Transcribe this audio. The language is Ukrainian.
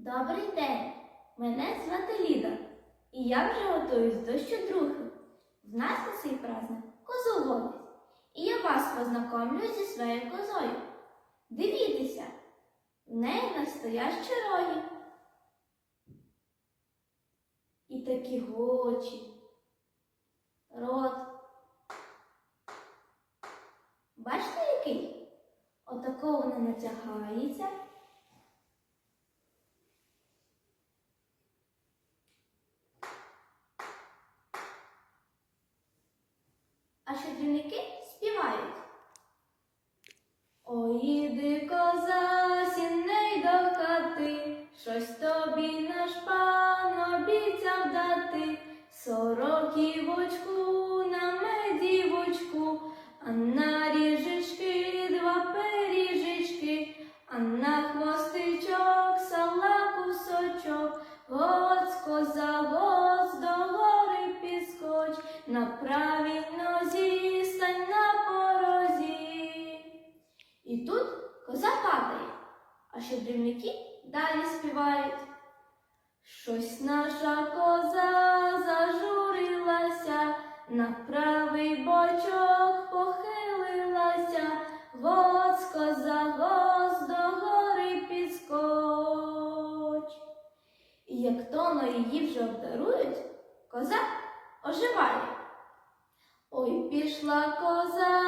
Добрий день! Мене звати Ліда, і я вже готуюсь до щодрухи. В нас на цей праздник козу і я вас познайомлю зі своєю козою. Дивіться, в неї настоящі роги. І такі очі, рот. Бачите, який? Отакого вона натягається. А щедрівники співають. Ой, іди, коза, сіней до хати, щось тобі наш пан обіцяв дати, сороківочку на медівочку, а на ріжечки два пиріжечки, а на хвостичок сала кусочок, гоц, коза, гоц, до гори підскоч, на тут коза падає, а щедрівники далі співають. Щось наша коза зажурилася, на правий бочок похилилася, Гоц, коза, гоз, до гори підскоч. І як тоно її вже обдарують, коза оживає. Ой, пішла коза.